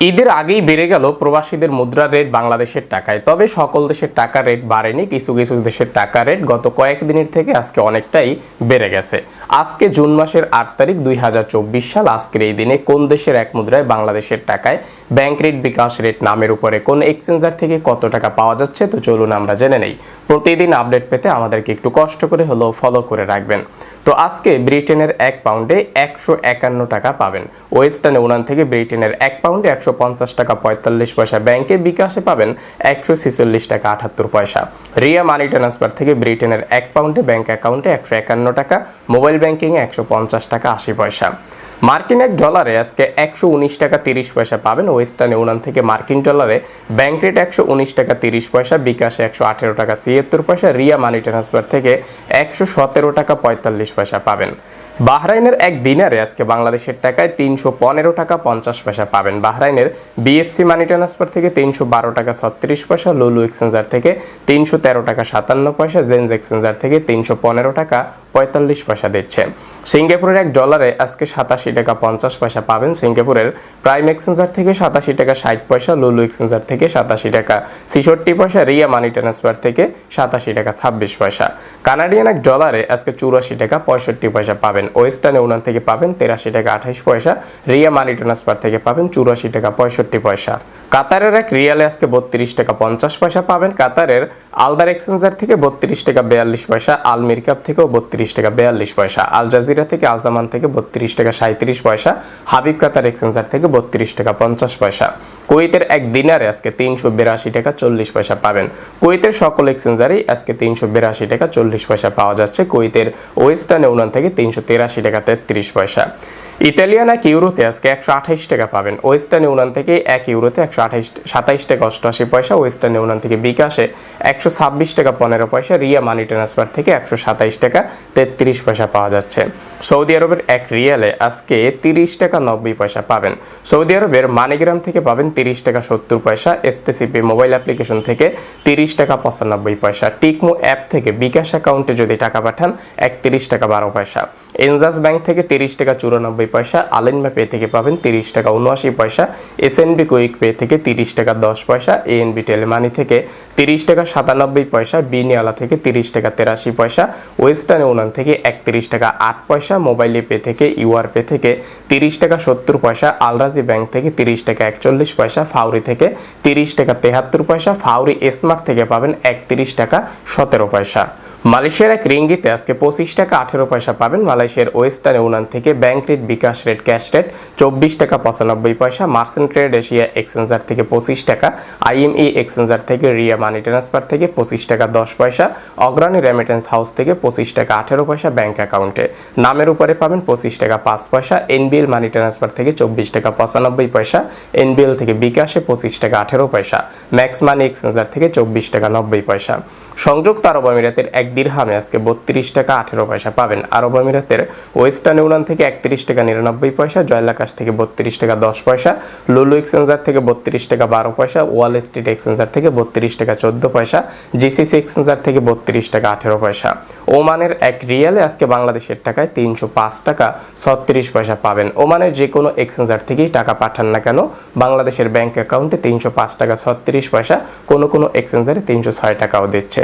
ঈদের আগেই বেড়ে গেল প্রবাসীদের মুদ্রা রেট বাংলাদেশের টাকায়। তবে সকল দেশের টাকা রেট বাড়েনি, কিছু কিছু দেশের টাকা রেট গত কয়েকদিনের থেকে আজকে অনেকটাই বেড়ে গেছে। আজকে জুন মাসের আট তারিখ দুই হাজার চব্বিশ সাল, আজকের এই দিনে কোন দেশের এক মুদ্রায় বাংলাদেশের টাকায় ব্যাংক রেট বিকাশ রেট নামের উপরে কোন এক্সচেঞ্জার থেকে কত টাকা পাওয়া যাচ্ছে, তো চলুন আমরা জেনে নেই। প্রতিদিন আপডেট পেতে আমাদেরকে একটু কষ্ট করে হলেও ফলো করে রাখবেন। তো আজকে ব্রিটেনের এক পাউন্ডে একশো একান্ন টাকা পাবেন। ওয়েস্টার্ন ইউনিয়ন থেকে ব্রিটেনের এক পাউন্ডে একশো পঞ্চাশ টাকা পঁয়তাল্লিশ পয়সা। ব্যাংকে বিকাশে পাবেন একশো ছেচল্লিশ টাকা আটাত্তর পয়সা। রিয়া মানি ট্রান্সফার থেকে ব্রিটেনের এক পাউন্ডে ব্যাংক অ্যাকাউন্টে একশো একান্ন টাকা, মোবাইল ব্যাংকিংয়ে একশো পঞ্চাশ টাকা আশি পয়সা। মার্কিন এক ডলারে আজকে একশো উনিশ টাকা তিরিশ পয়সা পাবেন। ওয়েস্টার্ন ইউনিয়ন থেকে মার্কিন ডলারে ব্যাংক রেট একশো উনিশ টাকা তিরিশ পয়সা, বিকাশে একশো আঠেরো টাকা ছিয়াত্তর পয়সা, রিয়া মানি ট্রান্সফার থেকে একশো সতেরো টাকা পঁয়তাল্লিশ পয়সা পাবেন। বাহরাইনের এক দিনারে আজকে বাংলাদেশের টাকায় তিনশো পনেরো টাকা পঞ্চাশ পয়সা পাবেন। বাহরাইনের বিএফসি মানি ট্রান্সফার থেকে তিনশো বারো টাকা ছত্রিশ পয়সা, লুলু এক্সচেঞ্জার থেকে তিনশো তেরো টাকা সাতান্ন পয়সা জেন্স এক্সচেঞ্জার থেকে তিনশো পনেরো টাকা পঁয়তাল্লিশ পয়সা দিচ্ছে। সিঙ্গাপুরের এক ডলারে আজকে সাতাশি টাকা পঞ্চাশ পয়সা পাবেন সিঙ্গাপুরের প্রাইম এক্সচেঞ্জার থেকে সাতাশি টাকা ষাট পয়সা লুলু এক্সচেঞ্জার থেকে সাতাশি টাকা, ছিষট্টি পয়সা রিয়া মানি ট্রান্সফার থেকে সাতাশি টাকা ছাব্বিশ পয়সা। কানাডিয়ান এক ডলারে আজকে চুরাশি টাকা পঁয়ষট্টি পয়সা পাবেন। ওয়েস্টার্ন ইউনিয়ন থেকে পাবেন তেরাশি টাকা আঠাশ পয়সা রিয়া মানি ট্রান্সফার থেকে পাবেন চুরাশি টাকা পঁয়ষট্টি পয়সা। কাতারের এক রিয়ালে আজকে বত্রিশ টাকা পঞ্চাশ পয়সা পাবেন। কাতারের আলদার এক্সচেঞ্জার থেকে বত্রিশ টাকা বেয়াল্লিশ পয়সা আল মিরকাপ থেকেও বত্রিশ টাকা বেয়াল্লিশ পয়সা, আল জাজিরা থেকে আলজামান থেকে বত্রিশ টাকা সাঁত্রিশ পয়সা, হাবিব কাতার এক্সচেঞ্জার থেকে বত্রিশ টাকা পঞ্চাশ পয়সা। কুয়েতের এক দিনারে আজকে তিনশো বিরাশি টাকা চল্লিশ পয়সা পাবেন। কুয়েতের সকল এক্সচেঞ্জারেই আজকে তিনশো বিরাশি টাকা চল্লিশ পয়সা পাওয়া যাচ্ছে। কুয়েতের ওয়েস্টার্ন ইউনিয়ন থেকে তিনশো তেরাশি টাকা তেত্রিশ পয়সা। ইতালিয়ান এক ইউরোতে আজকে একশো আঠাইশ টাকা পাবেন। ওয়েস্টার্ন ইউনিয়ন থেকে এক ইউরোতে একশো আঠাইশ, সাতাইশ টাকা অষ্টআশি পয়সা। ওয়েস্টার্ন ইউনিয়ন থেকে বিকাশে একশো ছাব্বিশ টাকা পনেরো পয়সা। রিয়া মানি ট্রান্সফার থেকে একশো সাতাইশ টাকা তেত্রিশ পয়সা পাওয়া যাচ্ছে। সৌদি আরবের এক রিয়ালে আজকে তিরিশ টাকা নব্বই পয়সা পাবেন। সৌদি আরবের মানিগ্রাম থেকে পাবেন তিরিশ টাকা সত্তর পয়সা। এসটিসিপি মোবাইল অ্যাপ্লিকেশন থেকে তিরিশ টাকা পঁচানব্বই পয়সা। টিকমো অ্যাপ থেকে বিকাশ অ্যাকাউন্টে যদি টাকা পাঠান, একত্রিশ টাকা বারো পয়সা। এনজাস ব্যাংক থেকে তিরিশ টাকা চুরানব্বই পয়সা আলেনমা পে থেকে পাবেন তিরিশ টাকা উনআশি পয়সা এসএনবি কুইক পে থেকে তিরিশ টাকা দশ পয়সা এএনবি টেলিমানি থেকে তিরিশ টাকা সাতানব্বই পয়সা বিনিয়ালা থেকে তিরিশ টাকা তেরাশি পয়সা ওয়েস্টার্ন ইউনিয়ন থেকে একত্রিশ টাকা আট পয়সা মোবাইল পে থেকে ইউআর পে থেকে তিরিশ টাকা সত্তর পয়সা আলরাজি ব্যাংক থেকে তিরিশ টাকা একচল্লিশ পয়সা ফাউরি থেকে তিরিশ টাকা তেহাত্তর পয়সা ফাউরি স্মার্ট থেকে পাবেন একত্রিশ টাকা সতেরো পয়সা। মালয়েশিয়ার এক রিঙ্গিতে আজকে পঁচিশ টাকা আঠেরো পয়সা পাবেন। মালয়েশিয়ার ওয়েস্টার্ন ইউনিয়ন থেকে bank rate bKash rate, cash rate, চব্বিশ টাকা পঁচানব্বই পয়সা, মার্সেন্ট ট্রেড এশিয়া এক্সচেঞ্জার থেকে পঁচিশ টাকা, আইএমই এক্সচেঞ্জার থেকে রিয়া মানি ট্রান্সফার থেকে পঁচিশ টাকা দশ পয়সা, অগ্রণী রেমিটেন্স হাউস থেকে পঁচিশ টাকা আঠেরো পয়সা ব্যাংক অ্যাকাউন্টে নামের উপরে পাবেন পঁচিশ টাকা পাঁচ পয়সা এনবিএল মানি ট্রান্সফার থেকে চব্বিশ টাকা পঁচানব্বই পয়সা এনবিএল থেকে বিকাশে পঁচিশ টাকা আঠেরো পয়সা ম্যাক্স মানি এক্সচেঞ্জার থেকে চব্বিশ টাকা নব্বই পয়সা। সংযুক্ত আরব আমিরাতের এক দিরহামে আজকে বত্রিশ টাকা আঠেরো পয়সা পাবেন। আরব আমিরাতের ওয়েস্টার্ন ইউনিয়ন থেকে একত্রিশ টাকা নিরানব্বই পয়সা, জয়লাকাশ থেকে বত্রিশ টাকা দশ পয়সা, লুলু এক্সচেঞ্জার থেকে বত্রিশ টাকা বারো পয়সা, ওয়াল স্ট্রিট এক্সচেঞ্জার থেকে বত্রিশ টাকা চোদ্দ পয়সা, জিসিসি এক্সচেঞ্জার থেকে বত্রিশ টাকা আঠেরো পয়সা। ওমানের এক রিয়ালে আজকে বাংলাদেশের টাকায় তিনশো পাঁচ টাকা ছত্রিশ পয়সা পাবেন। ওমানের যে কোনো এক্সচেঞ্জার থেকেই টাকা পাঠান না কেন, বাংলাদেশের ব্যাংক অ্যাকাউন্টে তিনশো পাঁচ টাকা ছত্রিশ পয়সা, কোনো কোনো এক্সচেঞ্জারে তিনশো ছয় টাকাও দিচ্ছে।